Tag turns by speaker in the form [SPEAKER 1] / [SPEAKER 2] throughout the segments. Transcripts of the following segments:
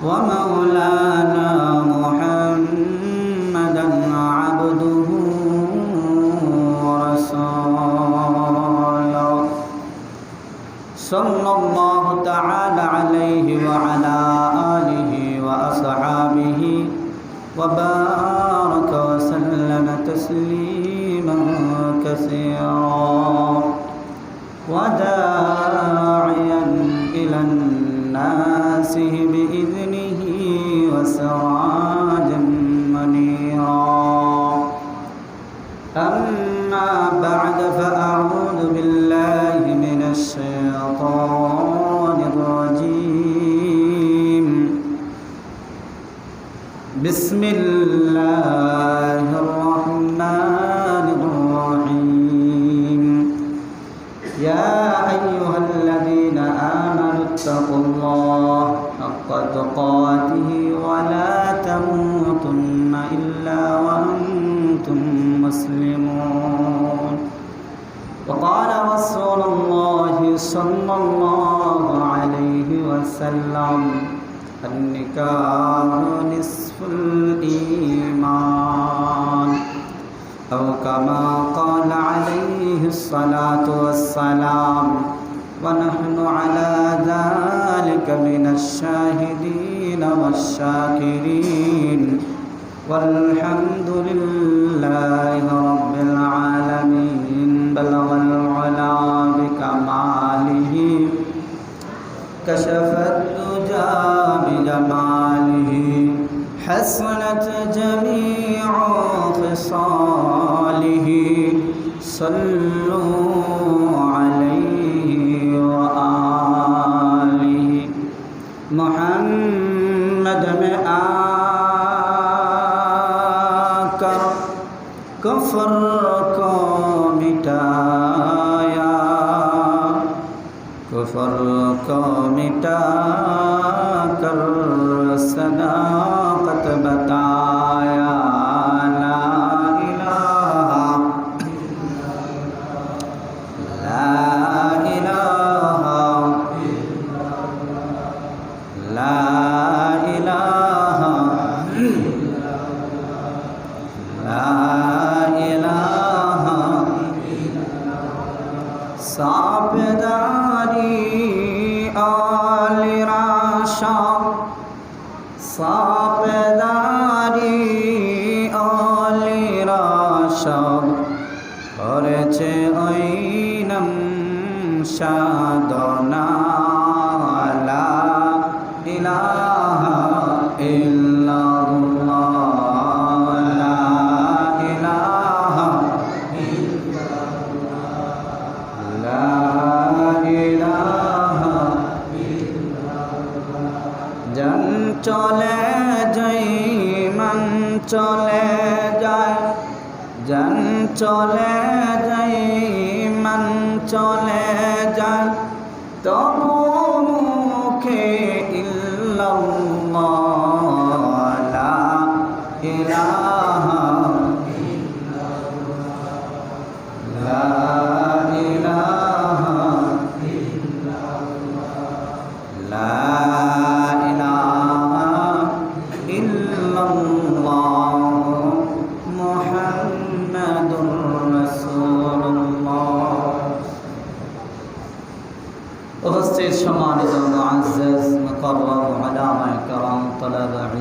[SPEAKER 1] 我们。الله الرحمن الرحيم. يا أيها الذين آمنوا اتقوا الله حق تقاته ولا تموتن إلا وأنتم مسلمون. وقال رسول الله صلى الله عليه وسلم النكاح كما قال عليه الصلاة والسلام. ونحن على ذلك من الشاهدين والشاكرين. والحمد لله رب العالمين. بلغ العلا بكماله. كشف الدجى بجماله. حسنت جميع خصاله. صلوا Ah. চলে যাই, মন চলে যায়। জন চলে যাই, মন চলে যায়। তবু মুখে ইল্লাল্লাহ, লা ইলাহা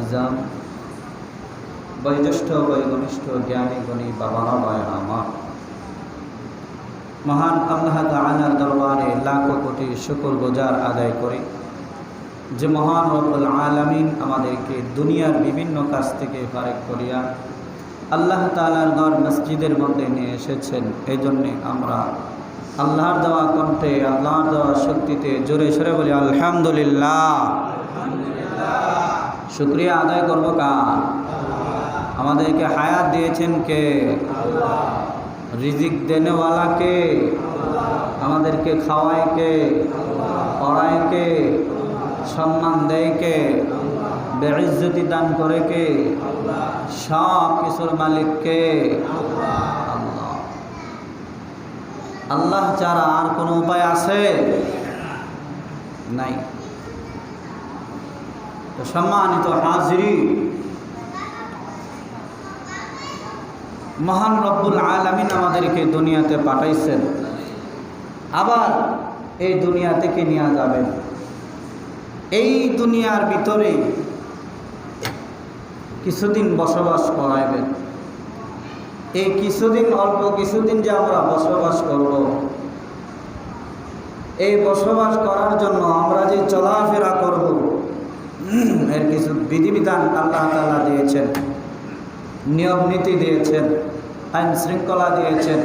[SPEAKER 1] ইজাম বয়োজ্যেষ্ঠ বয়োঘনিষ্ঠ জ্ঞানী, গণী বয়ান আমার মহান আল্লাহ তাআলার দরবারে লাখো কোটি শুকর গুজার আদায় করি যে মহান রব্বুল আলমিন আমাদেরকে দুনিয়ার বিভিন্ন কাজ থেকে ফারেক করিয়া আল্লাহ তালার ঘর মসজিদের মধ্যে নিয়ে এসেছেন। এই জন্যে আমরা আল্লাহর দেওয়া কণ্ঠে, আল্লাহর দেওয়া শক্তিতে জোরে সরে বলি, আলহামদুলিল্লাহ। শুক্রিয়া আদায় করব কার? আমাদেরকে হায়াত দিয়েছেন কে? রিজিক দেনেওয়ালা কে? আমাদেরকে খাওয়ায় কে? পড়ায় কে? সম্মান দেয় কে? বেইজ্জতি দান করে কে? সব কিছুর মালিক কে? আল্লাহ ছাড়া আর কোনো উপায় আছে? নাই। সম্মানিত হাজিরি। মহান রব্বুল আলমিন আমাদেরকে দুনিয়াতে পাঠাইছেন। আবার এই দুনিয়া থেকে নেওয়া যাবে এই দুনিয়ার ভিতরে কিছুদিন বসবাস করাইবেন। এই কিছুদিন, অল্প কিছুদিন যে আমরা বসবাস করব, এই বসবাস করার জন্য আমরা যে চলাফেরা করব এর কিছু বিধিবিধান আল্লাহ তাল্লাহ দিয়েছেন, নিয়ম নীতি দিয়েছেন, আইন শৃঙ্খলা দিয়েছেন।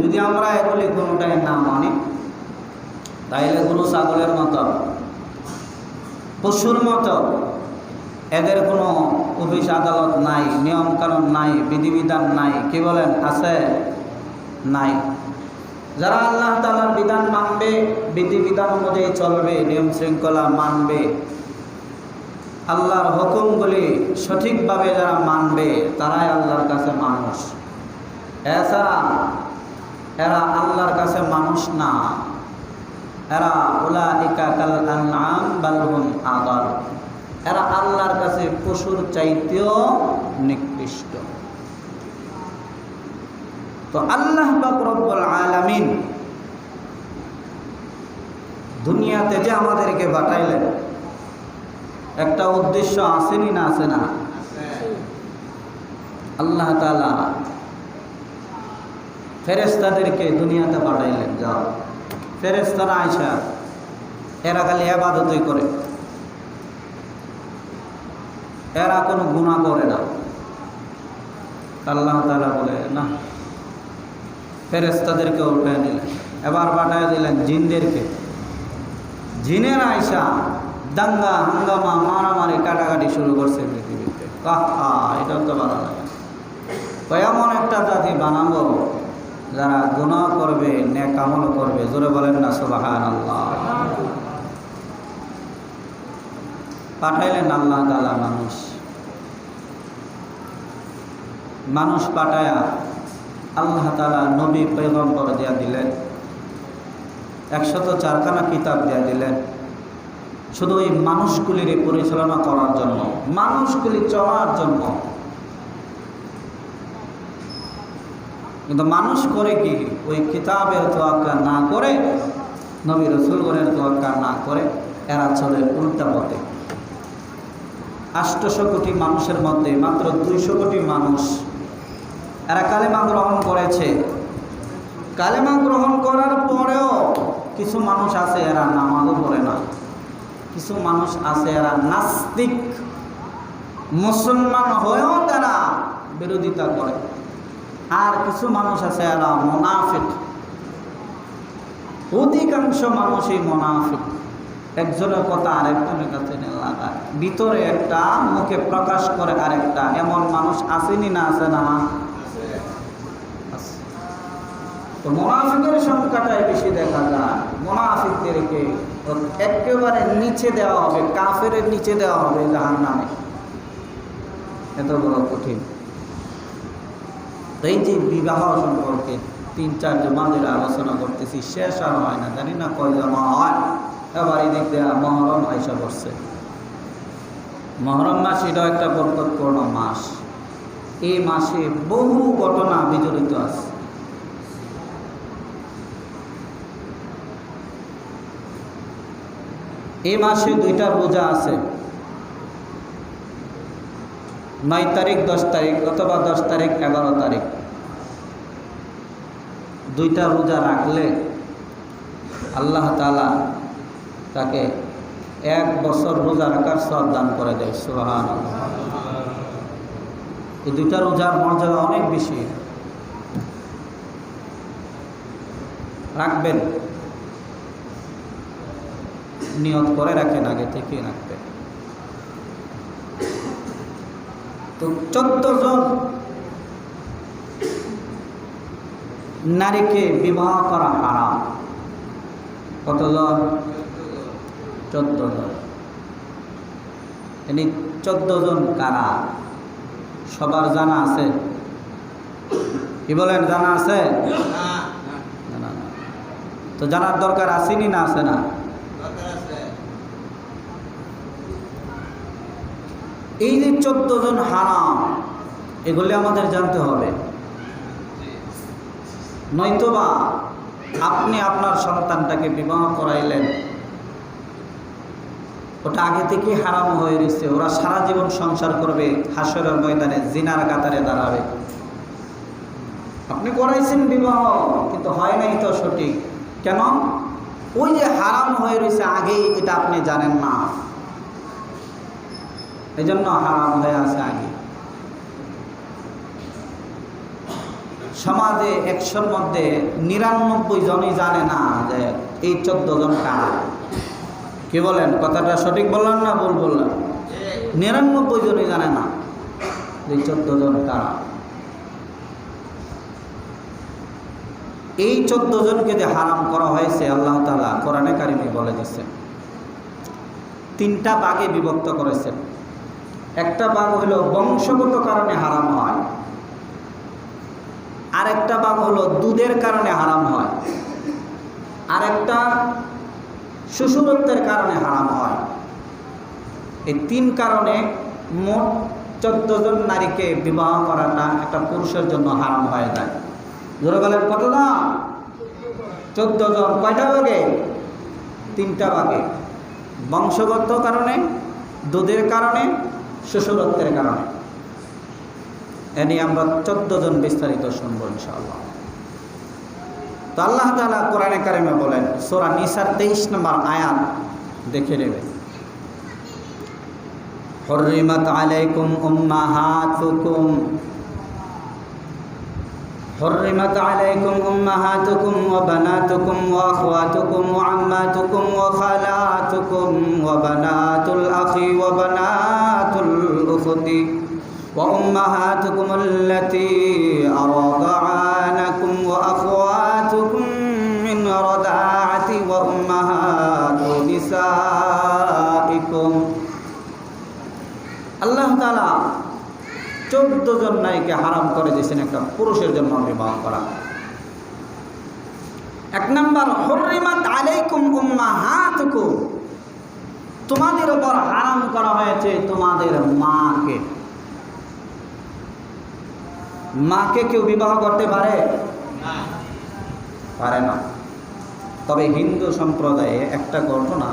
[SPEAKER 1] যদি আমরা এগুলি কোনোটাই না মানি, তাইলে গরু ছাগলের মতো, পশুর মতো, এদের কোনো অফিস আদালত নাই, নিয়মকানুন নাই, বিধিবিধান নাই, কি বলেন, আছে? নাই। যারা আল্লাহ তালার বিধান মানবে, বিধিবিধান অনুযায়ী চলবে, নিয়ম শৃঙ্খলা মানবে, আল্লাহর হুকুমগুলি সঠিকভাবে যারা মানবে, তারাই আল্লাহর কাছে মানুষ। এছাড়া এরা আল্লাহর কাছে মানুষ না। এরা ওলা ইকা কাল আনাম বালহুম আদর এরা আল্লাহর কাছে পশুর চাইতেও নিকৃষ্ট। তো আল্লাহ বাকরব্বুল আলামিন দুনিয়াতে যে আমাদেরকে বাটাইলেন একটা উদ্দেশ্য আসেনি না আসে না? আল্লাহ তালা ফেরেস্তাদেরকে দুনিয়াতে পাঠাইলেন, যাও। ফেরেস্তারা আয়সা এরা খালি আবাদতই করে। এরা কোনো গুণা করে না। আল্লাহ তালা বলে, না ফেরেস্তাদেরকে উঠে দিলেন এবার পাঠায় দিলেন জিনদেরকে। জিনের আয়সা দাঙ্গা, হাঙ্গামা, মারামারি, কাটাকাটি শুরু করছে পৃথিবীতে। কাহা এটা তো ভালো লাগে। এমন একটা জাতি বানাবো যারা গুণা করবে নেকামল করবে, জোরে বলেন না সুবাহান আল্লাহ পাঠাইলেন আল্লাহ তালা মানুষ। মানুষ পাঠায়া আল্লাহ তালা নবী পেগম্বর দিয়া দিলেন। একশত চারখানা কিতাব দিয়া দিলেন। শুধু ওই মানুষগুলির পরিচালনা করার জন্য, মানুষগুলি চলার জন্য। কিন্তু মানুষ করে কি? ওই কিতাবের তোয়াক্কা না করে, নবী রসুলগণের তোয়াক্কা না করে, এরা চলে উল্টা পথে। আষ্টশো কোটি মানুষের মধ্যে মাত্র দুইশো কোটি মানুষ এরা কালেমা গ্রহণ করেছে। কালেমা গ্রহণ করার পরেও কিছু মানুষ আছে এরা নামাজও পড়ে না। কিছু মানুষ আছে এরা নাস্তিক। মুসলমান হয়েও তারা বিরোধিতা করে। আর কিছু মানুষ আছে এরা মোনাফিক। অধিকাংশ মানুষই মোনাফিক। একজনের কথা আরেকজনের কাছে লাগায়। ভিতরে একটা মুখে প্রকাশ করে আরেকটা। এমন মানুষ আসেনি না আছে না। তো মোনাফিকের সংখ্যাটাই বেশি দেখা যায়। মোনাফিকদেরকে একেবারে নিচে দেওয়া হবে কাফের নিচে দেওয়া হবে জাহান নামে এত বড় কঠিন। এই যে বিবাহ সম্পর্কে তিন, চার জমাদের আলোচনা করতেছি, শেষ আর হয় না, জানি না কয় জমা হয়। এবার এই দিক দিয়ে মহরম আইসা করছে মহরম মাস এটাও একটা বরকতপূর্ণ মাস। এই মাসে বহু ঘটনা বিজড়িত আছে। এই মাসে দুইটা রোজা আছে। নয় তারিখ, দশ তারিখ অথবা দশ তারিখ, এগারো তারিখ। দুইটা রোজা রাখলে আল্লাহ তালা তাকে এক বছর রোজা রাখার সব দান করে দেয় সুবাহান এই দুইটা রোজার মর্যাদা অনেক বেশি। রাখবেন। নিয়ত করে রাখেন আগে থেকে রাখবেন তো চোদ্দ জন নারীকে বিবাহ করা হারাম। কতজন চোদ্দ জন। এনি চোদ্দ জন কারা? সবার জানা আছে? কি বলেন জানা আছে? জানা তো জানার দরকার আসেনি না আছে না? এই যে চোদ্দ জন হারাম, এগুলি আমাদের জানতে হবে। নয়তোবা আপনি আপনার সন্তানটাকে বিবাহ করাইলেন। ওটা আগে থেকেই হারাম হয়ে রয়েছে। ওরা সারা জীবন সংসার করবে, হাসরের ময়দানে, জিনার কাতারে দাঁড়াবে। আপনি করাইছেন বিবাহ, কিন্তু হয় নাই তো সঠিক। কেন? ওই যে হারাম হয়ে রয়েছে, আগেই এটা আপনি জানেন না। এই জন্য হারাম হয়ে আছে আগে। সমাজে একশোর মধ্যে নিরানব্বই জনই জানে না যে এই চোদ্দ জন কারা। কি বলেন, কথাটা সঠিক বললাম না ভুল বললাম নিরানব্বই জনই জানে না এই চোদ্দ জন কারা। এই চোদ্দ জনকে যে হারাম করা হয়েছে, আল্লাহ তালা কোরআনে কারিমে বলে দিচ্ছে তিনটা বাগে বিভক্ত করেছেন। একটা বাঘ হলো বংশগত কারণে হারাম হয়, আরেকটা বাঘ হলো দুধের কারণে হারাম হয়, আরেকটা শিশুরত্বের কারণে হারাম হয়। এই তিন কারণে মোট চোদ্দ জন নারীকে বিবাহ করাটা একটা পুরুষের জন্য হারাম হয়ে যায়। ধরে বলেন কত না চোদ্দ জন কয়টা ভাগে তিনটা ভাগে বংশগত কারণে, দুধের কারণে শিশুরত্বের কারণে এ নিয়ে আমরা চোদ্দ জন বিস্তারিত শুনবো ইনশাআল্লাহ তো আল্লাহ তালা কোরআনে কারিমে বলেন সোরা নিসার তেইশ নম্বর আয়াত দেখে নেবেন حرمت عليكم أمهاتكم حرمت عليكم أمهاتكم وبناتكم وأخواتكم وعماتكم وخالاتكم وبنات الأخ وبنات الأخت وأمهاتكم التي أرضعنكم وأخواتكم من رضاعة وأمهات نسائكم আল্লাহ তালা চোদ্দ জন নারীকে হারাম করে দিয়েছেন একটা পুরুষের জন্য বিবাহ করা এক নম্বর হরিমাত আলাইকুম উম্মাহাতুকুম তোমাদের উপর হারাম করা হয়েছে তোমাদের মাকে। মাকে কেউ বিবাহ করতে পারে? পারে না। তবে হিন্দু সম্প্রদায়ে একটা ঘটনা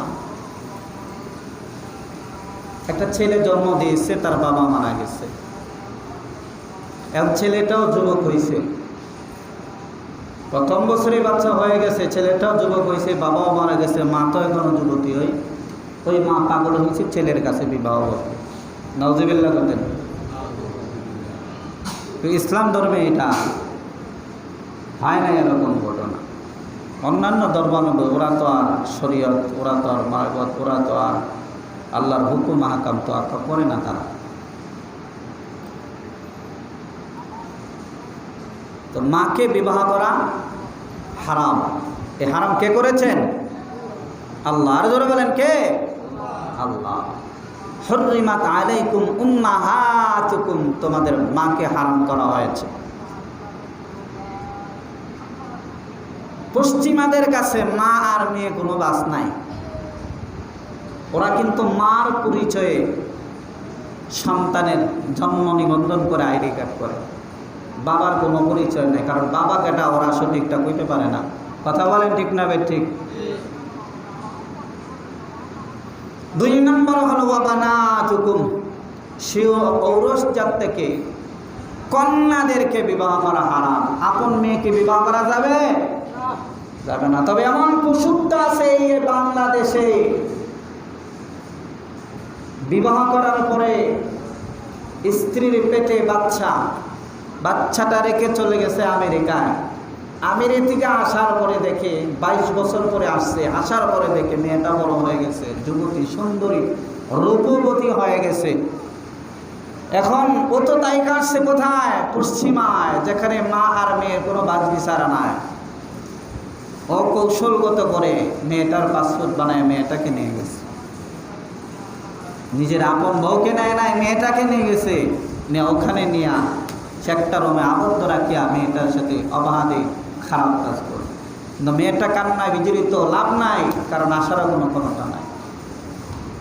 [SPEAKER 1] একটা ছেলে জন্ম দিয়েছে তার বাবা মারা গেছে। এবং ছেলেটাও যুবক হয়েছে প্রথম বছরে বাচ্চা হয়ে গেছে ছেলেটাও যুবক হয়েছে বাবাও মারা গেছে মা তো এখনও যুবতী হই। ওই মা পাগল হয়েছে, ছেলের কাছে বিবাহ করতে নজিবিল্লা করতেন তো ইসলাম ধর্মে এটা হয় না, এরকম ঘটনা। অন্যান্য ধর্মানুগ ওরা তো আর শরীয়ত, ওরা তো আর মারগত ওরা তো আর আল্লাহর হুকুম মাহাকাম তো আর করে না তারা। তো মাকে বিবাহ করা হারাম। এ হারাম কে করেছেন? আল্লাহ। আর জোরে বলেন, কে? আল্লাহ। হরিমাত আলাইকুম তোমাদের মাকে হারাম করা হয়েছে। পশ্চিমাদের কাছে মা আর মেয়ে কোনো বাস নাই। ওরা কিন্তু মার পরিচয়ে সন্তানের জন্ম নিবন্ধন করে আইডি কার্ড করে। বাবার কোনো পরিচয় নেই, কারণ বাবা কেটা ওরা সঠিকটা কইতে পারে না। কথা বলেন ঠিক না বে ঠিক? দুই নম্বর হলো বাবানা চুকুম শিও ঔরস জাত থেকে কন্যাদেরকে বিবাহ করা হারাম। আপন মেয়েকে বিবাহ করা যাবে? যাবে না। তবে এমন কুসুপ্ত আছে এই বাংলাদেশে। বিবাহ করার পরে স্ত্রীর পেটে বাচ্চা। বাচ্চাটা রেখে চলে গেছে আমেরিকায়। আমেরিকা থেকে আসার পরে দেখে, বাইশ বছর পরে আসছে, আসার পরে দেখে মেয়েটা বড় হয়ে গেছে, যুবতী, সুন্দরী, রূপবতী হয়ে গেছে। এখন ও তো তাই কাটছে কোথায়? পশ্চিমায়, যেখানে মা আর মেয়ের কোনো বাজ বিচারা নাই। ও কৌশলগত করে মেয়েটার পাসপোর্ট বানায় মেয়েটাকে নিয়ে গেছে। নিজের আপন বউকে নেয় নাই, মেয়েটাকে নিয়ে গেছে। নিয়ে ওখানে নিয়ে সে একটা রুমে আবদ্ধ রাখিয়া মেয়েটার সাথে অবাধে খারাপ কাজ করে। কিন্তু মেয়েটা কান্নায় বিজড়িত লাভ নাই, কারণ আসারও কোনো কোনোটা নাই।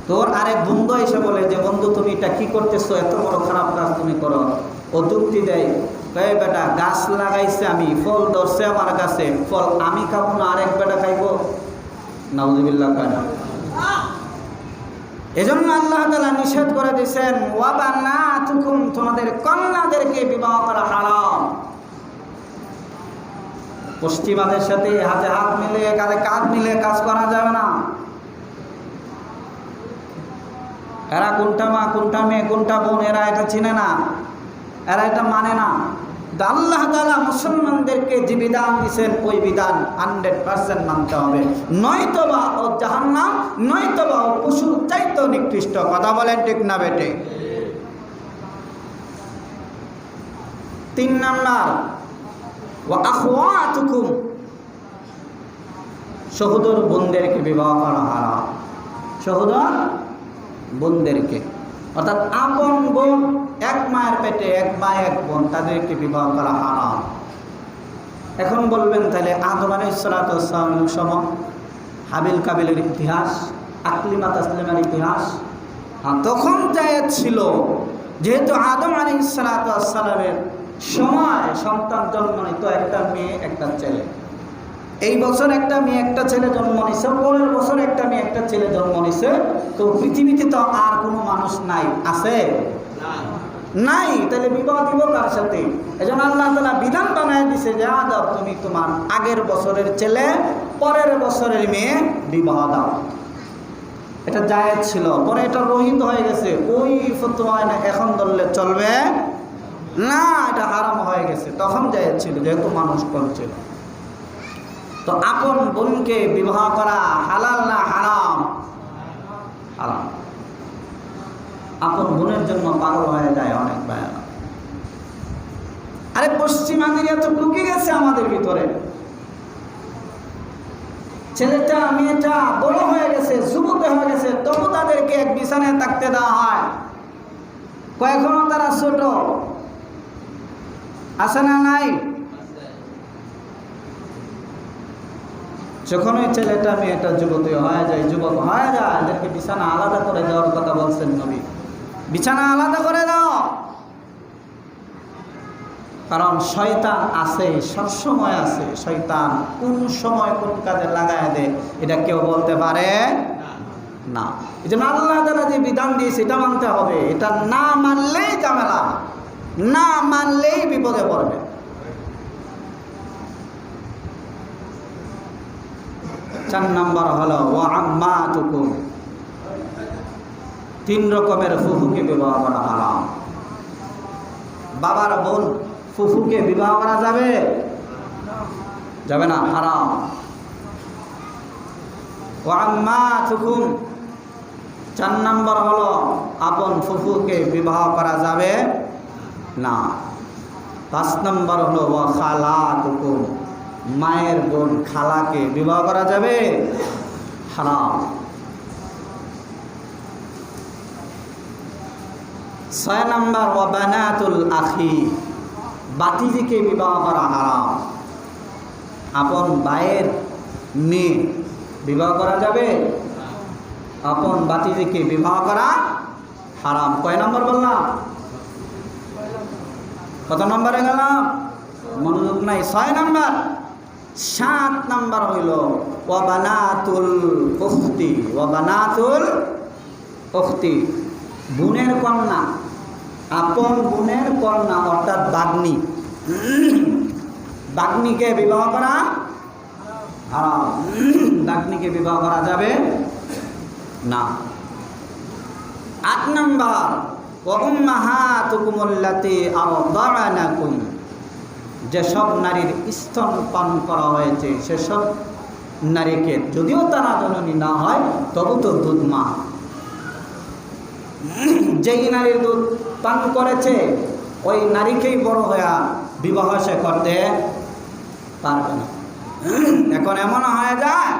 [SPEAKER 1] তোর আরেক বন্ধু এসে বলে যে, বন্ধু, তুমি এটা কি করতেছো? এত বড় খারাপ কাজ তুমি করো। ও যুক্তি দেয় বেটা, গাছ লাগাইছে আমি, ফল ধরছে আমার কাছে ফল আমি খাব না আরেক বেটা খাইবো? নাউজুবিল্লাহ কয় না। এজন্য আল্লাহ তালা নিষেধ করে দিয়েছেন ওয়াবা না তুকুম তোমাদের কন্যাদেরকে বিবাহ করা হারাম। পশ্চিমাদের সাথে হাতে হাত মিলে, কাঁধে কাঁধ মিলে কাজ করা যাবে না। এরা কোনটা মা, কোনটা মেয়ে, কোনটা বোন, এরা এটা চিনে না, এরা এটা মানে না। আল্লাহ তালা মুসলমানদেরকে যে বিধান দিচ্ছেন ওই বিধান হান্ড্রেড পার্সেন্ট মানতে হবে। নয়তোবা ও জাহান্নাম, নয়তোবা ও পশুর চাইতে নিকৃষ্ট। কথা বলেন ঠিক না বেটে তিন নাম্বার সহোদর বোনদেরকে বিবাহ করা হারাম। সহোদর বোনদেরকে। অর্থাৎ আপন বোন, এক মায়ের পেটে এক মা এক বোন, তাদেরকে বিবাহ করা হারাম। এখন বলবেন তাহলে আদম আলাইসালামের সম, হাবিল কাবিলের ইতিহাস, আকলিমা তাসলিমের ইতিহাস। হ্যাঁ তখন জায়েদ ছিল, যেহেতু আদম আলী সালাতামের সময়, সন্তান জন্ম নিত একটা মেয়ে, একটা ছেলে। এই বছর একটা মেয়ে, একটা ছেলে জন্ম নিছে, পরের বছর একটা মেয়ে, একটা ছেলে জন্ম নিছে। তো পৃথিবীতে তো আর কোনো মানুষ নাই, আছে? নাই। তাহলে বিবাহ দিব কার সাথে? এজন্য আল্লাহ তালা বিধান বানায় দিছে যে, আদব, তুমি তোমার আগের বছরের ছেলে, পরের বছরের মেয়ে বিবাহ দাও। এটা জায়েজ ছিল। পরে এটা রহিত হয়ে গেছে। ওই ফতোয়ায় না, এখন ধরলে চলবে না, এটা হারাম হয়ে গেছে। তখন জায়েজ ছিল যেহেতু মানুষ করছিল তো আপন বোনকে বিবাহ করা হালাল না হারাম? হারাম। আপন বোনের জন্য পাগল হয়ে যায় অনেক ভাইয়েরা। আরে পশ্চিমাঙ্গেরিয়া তো ঢুকে গেছে আমাদের ভিতরে। ছেলেটা, মেয়েটা বড় হয়ে গেছে, যুবক হয়ে গেছে, তবু তাদেরকে এক বিছানায় থাকতে দেওয়া হয়। কয়েকখনও তারা ছোট। আছে না নাই? যখন ওই ছেলেটা মেয়েটা যুবতী হয়ে যায়, যুবক হয়ে যায়, এদেরকে বিছানা আলাদা করে দেওয়ার কথা বলছেন নবী। বিছানা আলাদা করে দাও। কারণ শয়তান আছে, সবসময় আছে। শয়তান কোন সময় কোন কাজে লাগায় দেয়, এটা কেউ বলতে পারে না। এই জন্য আল্লাহ তালা যে বিধান দিয়েছে, এটা মানতে হবে। এটা না মানলেই ঝামেলা। না মানলেই বিপদে পড়বে। চার নাম্বার হলো ও আম্মা তুকুম তিন রকমের ফুফুকে বিবাহ করা হারাম। বাবার বোন ফুফুকে বিবাহ করা যাবে? যাবে না, হারাম। ও আম্মা তুকুম চার নাম্বার হলো, আপন ফুফুকে বিবাহ করা যাবে? না। পাঁচ নম্বর হলো ও খালা তুকুম মায়ের বোন খালাকে বিবাহ করা যাবে? হারাম। ছয় নম্বর ও বানাতুল আখি, বাতিজিকে বিবাহ করা হারাম। আপন বায়ের মেয়ে বিবাহ করা যাবে? আপন বাতিজিকে বিবাহ করা হারাম। কয় নম্বর বললাম? কত নম্বরে গেলাম? মনোযোগ নাই, ছয় নম্বর। সাত নাম্বার হইল, ওয়াবানাতুল উখতি ওয়াবানাতুল উখতি। বোনের কন্যা, আপন বোনের কন্যা, অর্থাৎ বাগ্নি। বাগ্নিকে বিবাহ করা বাগ্নিকে বিবাহ করা যাবে না। আট নাম্বার। ওম্মাহাতুকুমুল্লাতি আরদানাকুম যেসব নারীর স্তন পান করা হয়েছে সেসব নারীকে যদিও তারা জননী না হয়, তবু তো দুধ মা। যেই নারীর দুধ পান করেছে, ওই নারীকেই বড় হইয়া বিবাহ সে করতে পারবে না। এখন এমন হয়ে যায়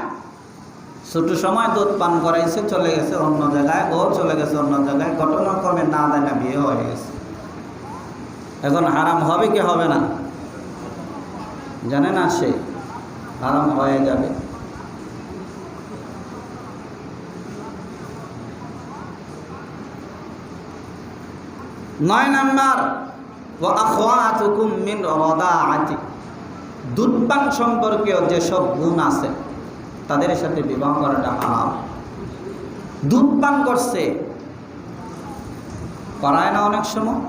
[SPEAKER 1] ছোট সময় দুধ পান করাইছে, চলে গেছে অন্য জায়গায়, ও চলে গেছে অন্য জায়গায়, ঘটনাক্রমে না দেয় না বিয়ে হয়ে গেছে। এখন হারাম হবে কি হবে না? জানে না সে, হারাম হয়ে যাবে। নয় নাম্বার ও আখওয়াতুকুম মিন রাদাআতি দুধপান সম্পর্কীয় যেসব গুণ আছে তাদের সাথে বিবাহ করাটা হারাম। দুধ করছে। করায় না অনেক সময়?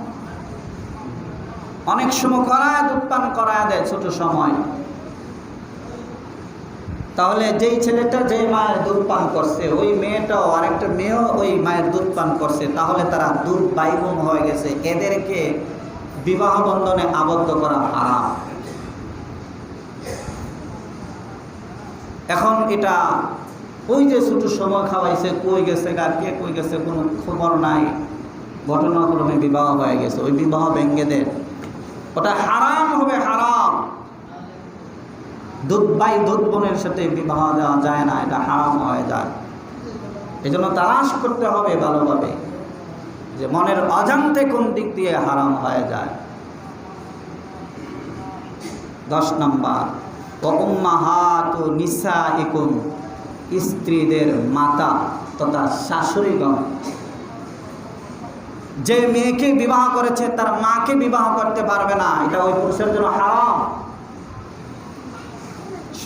[SPEAKER 1] অনেক সময় করায়, দুধ করায় দেয় ছোট সময়। তাহলে যেই ছেলেটা যেই মায়ের দুধ পান করছে, ওই মেয়েটাও আরেকটা মেয়েও ওই মায়ের দুধ পান করছে, তাহলে তারা দুধ বাইগুণ হয়ে গেছে। এদেরকে বিবাহ বন্ধনে আবদ্ধ করা হারাম। এখন এটা ওই যে ছোট সময় খাওয়াইছে, কই গেছে গা, কে কই গেছে, কোনো খবর নাই। ঘটনাক্রমে বিবাহ হয়ে গেছে। ওই বিবাহ ভেঙ্গে দেয় ওটা হারাম হবে, হারাম। দুধ বাই দুধ বোনের সাথে বিবাহ দেওয়া যায় না, এটা হারাম হয়ে যায়। এই জন্য তালাশ করতে হবে ভালোভাবে, যে মনের অজান্তে কোন দিক দিয়ে হারাম হয়ে যায়। দশ নম্বর অম্মাহাত নিসা ইকুম স্ত্রীদের মাতা তথা শাশুড়িগণ। যে মেয়েকে বিবাহ করেছে, তার মাকে বিবাহ করতে পারবে না। এটা ওই পুরুষের জন্য হারাম।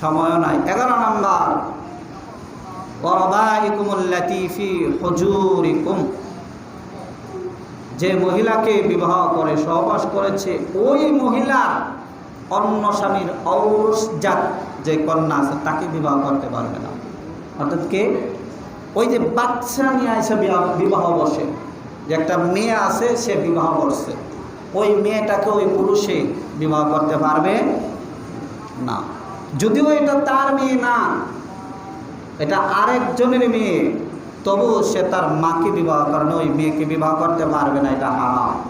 [SPEAKER 1] সময় নাই। এগারো নম্বর যে মহিলাকে বিবাহ করে, সহবাস করেছে, ওই মহিলার অন্য স্বামীর ঔরসজাত যে কন্যা আছে, তাকে বিবাহ করতে পারবে না। অর্থাৎ কে? ওই যে বাচ্চা নিয়ে বিবাহ- বিবাহ বসে। যে একটা মেয়ে আছে, সে বিবাহ করছে ওই মেয়েটাকে ওই পুরুষে বিবাহ করতে পারবে না। যদিও এটা তার মেয়ে না, এটা আরেকজনের মেয়ে, তবু সে তার মাকে বিবাহ করে ওই মেয়েকে বিবাহ করতে পারবে না, এটা হারাম।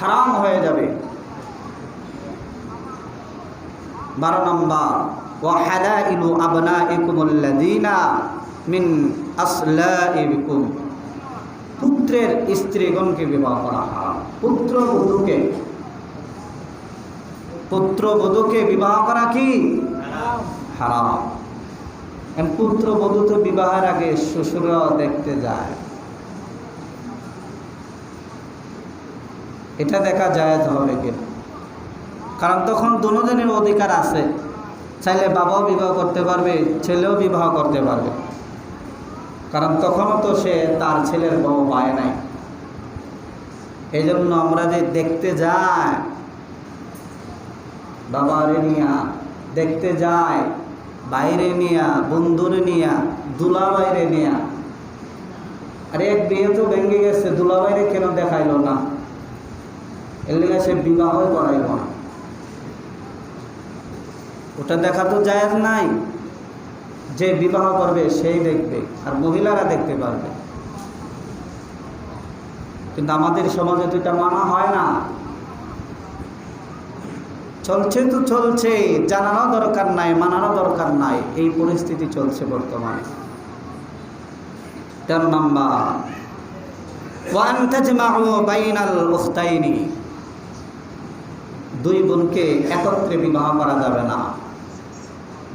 [SPEAKER 1] হারাম হয়ে যাবে। বারো নম্বর ও হালা ইলু আবনা ইকুমুল্লাদিনা মিন আসলা ইকুম পুত্রের স্ত্রীগণকে বিবাহ করা হারাম। পুত্র বধুকে পুত্র বধুকে বিবাহ করা কি? হারাম। পুত্র বধূ তো বিবাহের আগে শ্বশুর দেখতে যায়। এটা দেখা যায় হবে কিনা কারণ তখন দুজনের অধিকার আছে। চাইলে বাবাও বিবাহ করতে পারবে, ছেলেও বিবাহ করতে পারবে। কারণ তখনও তো সে তার ছেলের বউ পায় নাই। এই জন্য আমরা যে দেখতে যাই, বাবারে নিয়া, দেখতে যায় বাইরে নিয়া, বন্ধুরে নিয়া দুলা বাইরে নিয়া। আরে এক বিয়ে তো ভেঙে গেছে দুলা বাইরে কেন দেখাইলো না? এর লেগে সে বিবাহই করাইল না। ওটা দেখা তো জায়েজ নাই। যে বিবাহ করবে, সেই দেখবে, আর মহিলারা দেখতে পারবে। কিন্তু আমাদের সমাজে তো এটা মানা হয় না। চলছে তো চলছে, জানানো দরকার নাই, মানানো দরকার নাই, এই পরিস্থিতি চলছে বর্তমানে। তেরো নাম্বার দুই বোনকে একত্রে বিবাহ করা যাবে না।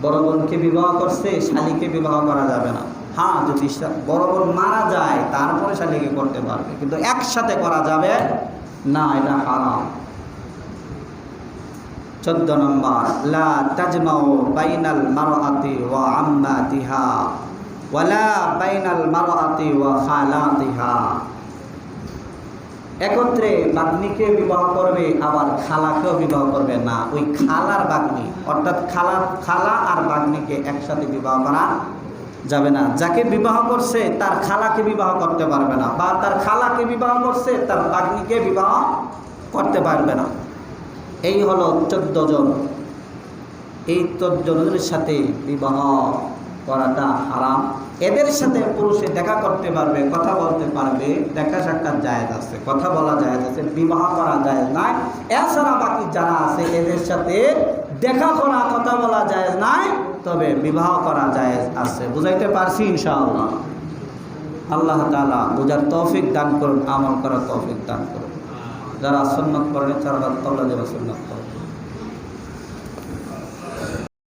[SPEAKER 1] বড় বোনকে বিবাহ করছে, শালিকে বিবাহ করা যাবে না। হ্যাঁ যদি বড় বোন মারা যায়, তারপরে শালিকে করতে পারবে। কিন্তু একসাথে করা যাবে না, এটা হারাম। চোদ্দ নম্বর, লা তাজমাউ বাইনাল মারআতি ওয়া আম্মাতিহা ওয়ালা বাইনাল মারআতি ওয়া খালাতিহা। একত্রে বাগ্নিকে বিবাহ করবে, আবার খালাকেও বিবাহ করবে। না, ওই খালার বাগ্নি। অর্থাৎ খালা খালা আর বাগ্নিকে একসাথে বিবাহ করা যাবে না। যাকে বিবাহ করছে, তার খালাকে বিবাহ করতে পারবে না। বা তার খালাকে বিবাহ করছে, তার বাগ্নিকে বিবাহ করতে পারবে না। এই হলো চোদ্দ জন। এই চোদ্দ জনের সাথে বিবাহ করাটা হারাম। এদের সাথে পুরুষে দেখা করতে পারবে, কথা বলতে পারবে, দেখা সাক্ষাৎ জায়েজ আছে। কথা বলা জায়েজ আছে, বিবাহ করা জায়েজ নাই। এছাড়া বাকি যারা আছে, এদের সাথে দেখা করা, কথা বলা জায়েজ নাই, তবে বিবাহ করা জায়েজ আছে। বুঝাইতে পারছি ইনশাআল্লাহ? আল্লাহ তালা বোঝার তৌফিক দান করুন, আমল করার তৌফিক দান করুন। যারা সন্ন্যত করেন তারা আল্লাহ যারা সন্ন্যত করেন